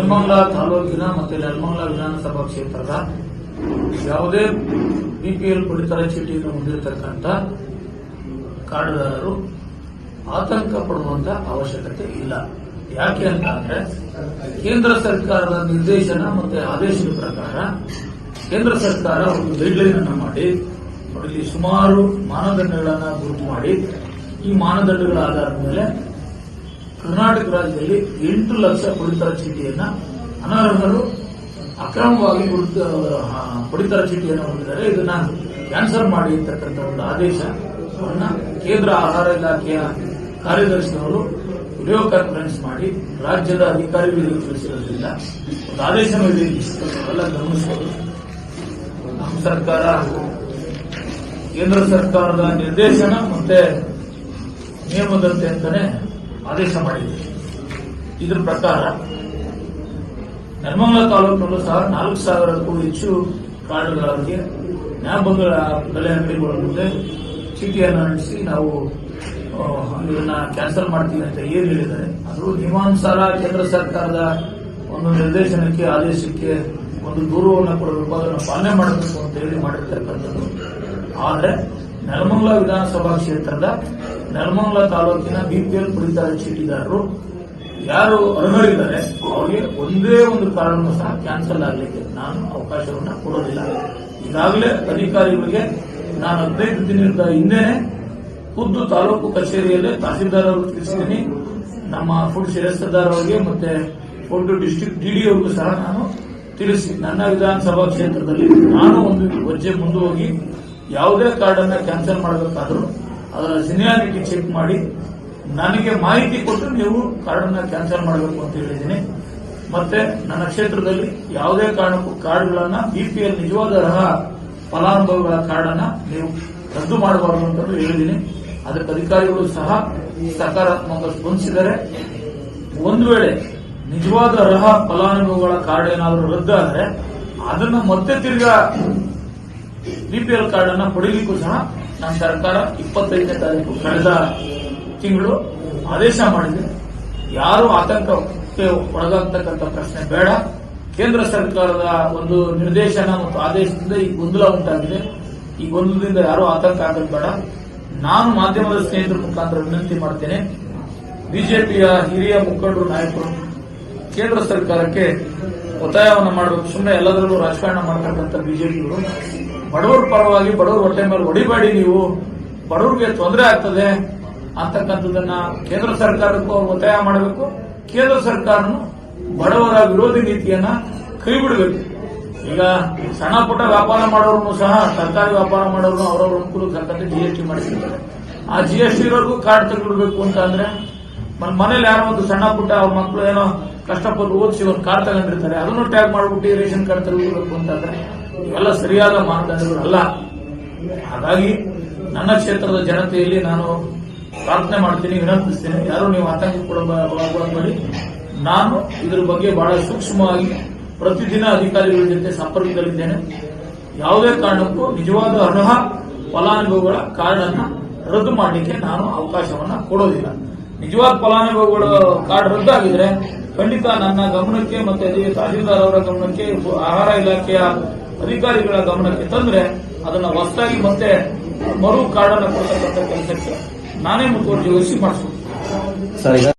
ನೆಲಮಂಗಲ ತಾಲೂಕಿನ ಮತ್ತೆ ನೆಲಮಂಗಲ ವಿಧಾನಸಭಾ ಕ್ಷೇತ್ರದ ಯಾವುದೇ ಬಿಪಿಎಲ್ ಪಡಿತರ ಚೀಟಿಯನ್ನು ಹೊಂದಿರತಕ್ಕಂಥ ಕಾರ್ಡ್ದಾರರು ಆತಂಕ ಪಡುವಂತ ಅವಶ್ಯಕತೆ ಇಲ್ಲ. ಯಾಕೆ ಅಂತ ಅಂದ್ರೆ ಕೇಂದ್ರ ಸರ್ಕಾರದ ನಿರ್ದೇಶನ ಮತ್ತೆ ಆದೇಶದ ಪ್ರಕಾರ ಕೇಂದ್ರ ಸರ್ಕಾರ ಒಂದು ಗೈಡ್ಲೈನ್ ಅನ್ನು ಮಾಡಿ ಅದರಲ್ಲಿ ಸುಮಾರು ಮಾನದಂಡಗಳನ್ನು ಗುರುತು ಮಾಡಿ, ಈ ಮಾನದಂಡಗಳ ಆಧಾರದ ಮೇಲೆ ಕರ್ನಾಟಕ ರಾಜ್ಯದಲ್ಲಿ ಎಂಟು ಲಕ್ಷ ಪಡಿತರ ಚೀಟಿಯನ್ನ ಅನರ್ಹರು ಅಕ್ರಮವಾಗಿ ಪಡಿತರ ಚೀಟಿಯನ್ನು ಹೊಂದಿದ್ದಾರೆ. ಇದನ್ನ ಕ್ಯಾನ್ಸಲ್ ಮಾಡಿ ಅಂತಕ್ಕಂಥ ಒಂದು ಆದೇಶವನ್ನು ಕೇಂದ್ರ ಆಹಾರ ಇಲಾಖೆಯ ಕಾರ್ಯದರ್ಶಿಯವರು ವಿಡಿಯೋ ಕಾನ್ಫರೆನ್ಸ್ ಮಾಡಿ ರಾಜ್ಯದ ಅಧಿಕಾರಿಗಳಿಗೆ ತಿಳಿಸಿರೋದ್ರಿಂದ ಒಂದು ಆದೇಶ ಎಲ್ಲ ಗಮನಿಸಬಹುದು ನಮ್ಮ ಸರ್ಕಾರ ಕೇಂದ್ರ ಸರ್ಕಾರದ ನಿರ್ದೇಶನ ಮತ್ತೆ ನಿಯಮದಂತೆ ಅಂತಾನೆ ಆದೇಶ ಮಾಡಿದೆ. ಇದರ ಪ್ರಕಾರ ನರ್ಮಂಗಲ ತಾಲೂಕಿನಲ್ಲೂ ಸಹ ನಾಲ್ಕು ಸಾವಿರಕ್ಕೂ ಹೆಚ್ಚು ಕಾರ್ಡ್ಗಳಿಗೆ ನ್ಯಾಯಬಂಧಗಳ ಬೆಲೆ ಅಂಗಡಿಗಳ ಮುಂದೆ ಚೀಟಿಯನ್ನು ನಡೆಸಿ ನಾವು ಇದನ್ನ ಕ್ಯಾನ್ಸಲ್ ಮಾಡ್ತೀವಿ ಅಂತ ಏನು ಹೇಳಿದರೆ ಅದು ನಿಯಮಾನುಸಾರ ಕೇಂದ್ರ ಸರ್ಕಾರದ ಒಂದು ನಿರ್ದೇಶನಕ್ಕೆ, ಆದೇಶಕ್ಕೆ ಒಂದು ದೂರವನ್ನು ಕೊಡಬೇಕು ಅದನ್ನು ಪಾಲನೆ ಮಾಡಬೇಕು ಅಂತ ಹೇಳಿ ಮಾಡಿರ್ತಕ್ಕಂಥದ್ದು. ಆದರೆ ನೆಲಮಂಗಲ ವಿಧಾನಸಭಾ ಕ್ಷೇತ್ರದ ನೆಲಮಂಗಲ ತಾಲೂಕಿನ ಬಿಪಿಎಲ್ ಪಡಿತರ ಚೀಟಿದಾರರು ಯಾರು ಅರ್ಹರಿದ್ದಾರೆ, ಅವರಿಗೆ ಒಂದೇ ಒಂದು ಕಾರಣವೂ ಸಹ ಕ್ಯಾನ್ಸಲ್ ಆಗಲಿಕ್ಕೆ ನಾನು ಅವಕಾಶವನ್ನು ಕೊಡೋದಿಲ್ಲ. ಈಗಾಗಲೇ ಅಧಿಕಾರಿಗಳಿಗೆ ನಾನು ಹದಿನೈದು ದಿನದ ಹಿಂದೆನೆ ಖುದ್ದು ತಾಲೂಕು ಕಚೇರಿಯಲ್ಲಿ ತಹಸೀಲ್ದಾರ್ ಅವರು ತಿಳಿಸಿದ್ದೀನಿ ನಮ್ಮ ಫುಡ್ ಶಿರಸ್ತದಾರ್ ಅವರಿಗೆ ಮತ್ತೆ ಫುಡ್ ಡಿಸ್ಟಿಕ್ ಡಿಡಿ ಅವ್ರಿಗೂ ಸಹ ನಾನು ತಿಳಿಸಿ ನನ್ನ ವಿಧಾನಸಭಾ ಕ್ಷೇತ್ರದಲ್ಲಿ ನಾನು ಒಂದು ಹೆಜ್ಜೆ ಮುಂದೆ ಹೋಗಿ ಯಾವುದೇ ಕಾರ್ಡ್ ಅನ್ನ ಕ್ಯಾನ್ಸಲ್ ಮಾಡಬೇಕಾದ್ರೂ ಅದರ ಸಿನಿಯಾರಿಟಿ ಚೆಕ್ ಮಾಡಿ ನನಗೆ ಮಾಹಿತಿ ಕೊಟ್ಟು ನೀವು ಕಾರ್ಡ್ ಅನ್ನ ಕ್ಯಾನ್ಸಲ್ ಮಾಡಬೇಕು ಅಂತ ಹೇಳಿದ್ದೀನಿ. ಮತ್ತೆ ನನ್ನ ಕ್ಷೇತ್ರದಲ್ಲಿ ಯಾವುದೇ ಕಾರಣಕ್ಕೂ ಕಾರ್ಡ್ಗಳನ್ನ ಬಿಪಿಎಲ್ ನಿಜವಾದ ಅರ್ಹ ಫಲಾನುಭವಿಗಳ ಕಾರ್ಡ್ ಅನ್ನ ನೀವು ರದ್ದು ಮಾಡಬಾರದು ಅಂತ ಹೇಳಿದ್ದೀನಿ. ಅದಕ್ಕೆ ಅಧಿಕಾರಿಗಳು ಸಹ ಸಕಾರಾತ್ಮಕ ಸ್ಪಂದಿಸಿದರೆ ಒಂದು ವೇಳೆ ನಿಜವಾದ ಅರ್ಹ ಫಲಾನುಭವಿಗಳ ಕಾರ್ಡ್ ಏನಾದರೂ ರದ್ದಾದರೆ ಅದನ್ನ ಮತ್ತೆ ತಿರ್ಗಾ ಬಿಪಿಎಲ್ ಕಾರ್ಡ್ ಅನ್ನ ಪಡೆಯಲಿಕ್ಕೂ ಸಹ ನಮ್ಮ ಸರ್ಕಾರ ಇಪ್ಪತ್ತೈದನೇ ತಾರೀಕು ಕಳೆದ ತಿಂಗಳು ಆದೇಶ ಮಾಡಿದೆ. ಯಾರು ಆತಂಕಕ್ಕೆ ಒಳಗಾಗ್ತಕ್ಕಂಥ ಪ್ರಶ್ನೆ ಬೇಡ. ಕೇಂದ್ರ ಸರ್ಕಾರದ ಒಂದು ನಿರ್ದೇಶನ ಮತ್ತು ಆದೇಶದಿಂದ ಈ ಗೊಂದಲ ಉಂಟಾಗಿದೆ. ಈ ಗೊಂದಲದಿಂದ ಯಾರು ಆತಂಕ ಆಗೋದು ಬೇಡ. ನಾನು ಮಾಧ್ಯಮದ ಸ್ನೇಹಿತರ ಮುಖಾಂತರ ವಿನಂತಿ ಮಾಡ್ತೇನೆ. ಬಿಜೆಪಿಯ ಹಿರಿಯ ಮುಖಂಡರು, ನಾಯಕರು, ಕೇಂದ್ರ ಸರ್ಕಾರಕ್ಕೆ ಒತ್ತಾಯವನ್ನು ಮಾಡಬೇಕು ಸುಮ್ಮನೆ ಎಲ್ಲದರಲ್ಲೂ ರಾಜಕಾರಣ ಮಾಡತಕ್ಕಂಥ ಬಿಜೆಪಿಯವರು. ಬಡವರ ಪರವಾಗಿ ಬಡವರ ಹೊಟ್ಟೆ ಮೇಲೆ ಹೊಡಿಬೇಡಿ ನೀವು. ಬಡವರಿಗೆ ತೊಂದರೆ ಆಗ್ತದೆ ಅಂತಕ್ಕಂಥದ್ದನ್ನ ಕೇಂದ್ರ ಸರ್ಕಾರಕ್ಕೂ ಅವ್ರು ಒತ್ತಾಯ ಮಾಡಬೇಕು. ಕೇಂದ್ರ ಸರ್ಕಾರನು ಬಡವರ ವಿರೋಧಿ ನೀತಿಯನ್ನ ಕೈ ಬಿಡಬೇಕು. ಈಗ ಸಣ್ಣ ಪುಟ್ಟ ವ್ಯಾಪಾರ ಮಾಡೋರು ಸಹ, ಸರ್ಕಾರಿ ವ್ಯಾಪಾರ ಮಾಡೋರು ಅವರವರ ಅನುಕೂಲಕ್ಕೆ ತಕ್ಕಂತೆ ಟಿ ಮಾಡಿಸಿದ್ದಾರೆ. ಆ ಜಿಎಸ್ಟಿ ಇರೋರ್ಗೂ ಕಾರ್ಡ್ ತೆಗೆದುಬಿಡ್ಬೇಕು ಅಂತ ಅಂದ್ರೆ, ಮನ್, ಮನೇಲಿ ಯಾರೋ ಒಂದು ಸಣ್ಣ ಪುಟ್ಟ ಅವ್ರ ಮಕ್ಕಳು ಏನೋ ಕಷ್ಟಪಟ್ಟು ಓದಿಸಿ ಅವ್ರು ಕಾರ್ಡ್ ತಗೊಂಡಿರ್ತಾರೆ, ಅದನ್ನು ಟ್ಯಾಗ್ ಮಾಡ್ಬಿಟ್ಟು ರೇಷನ್ ಕಾರ್ಡ್ ತೆಗೆದುಬಿಡ್ಬೇಕು ಅಂತಂದ್ರೆ ಇವೆಲ್ಲ ಸರಿಯಾದ ಮಾನದಂಡಗಳಲ್ಲ ಹಾಗಾಗಿ ನನ್ನ ಕ್ಷೇತ್ರದ ಜನತೆಯಲ್ಲಿ ನಾನು ಪ್ರಾರ್ಥನೆ ಮಾಡ್ತೀನಿ, ವಿನಂತಿಸ್ತೇನೆ. ಯಾರು ನೀವು ಆತಂಕ ಕೂಡ ಒಳಗಾಗಬೇಡಿ ನಾನು ಇದ್ರ ಬಗ್ಗೆ ಬಹಳ ಸೂಕ್ಷ್ಮವಾಗಿ ಪ್ರತಿದಿನ ಅಧಿಕಾರಿಗಳ ಜೊತೆ ಸಂಪರ್ಕದಲ್ಲಿದ್ದೇನೆ. ಯಾವುದೇ ಕಾರಣಕ್ಕೂ ನಿಜವಾದ ಅರ್ಹ ಫಲಾನುಭವಿಗಳ ಕಾರ್ಡ್ ಅನ್ನ ರದ್ದು ಮಾಡಲಿಕ್ಕೆ ನಾನು ಅವಕಾಶವನ್ನ ಕೊಡೋದಿಲ್ಲ. ನಿಜವಾದ ಫಲಾನುಭವಿಗಳ ಕಾರ್ಡ್ ರದ್ದಾಗಿದ್ರೆ ಖಂಡಿತ ನನ್ನ ಗಮನಕ್ಕೆ ಮತ್ತೆ ತಹಸೀಲ್ದಾರ್ ಅವರ ಗಮನಕ್ಕೆ ಆಹಾರ ಇಲಾಖೆಯ ಅಧಿಕಾರಿಗಳ ಗಮನಕ್ಕೆ ತಂದ್ರೆ ಅದನ್ನ ಹೊಸದಾಗಿ ಮತ್ತೆ ಮರು ಕಾರ್ಡನ್ನು ಕೊಡ್ತಕ್ಕಂಥ ಕೆಲಸಕ್ಕೆ ನಾನೇ ಮುತುವರ್ಜಿ ವಹಿಸಿ ಮಾಡಿಸ್ತೀನಿ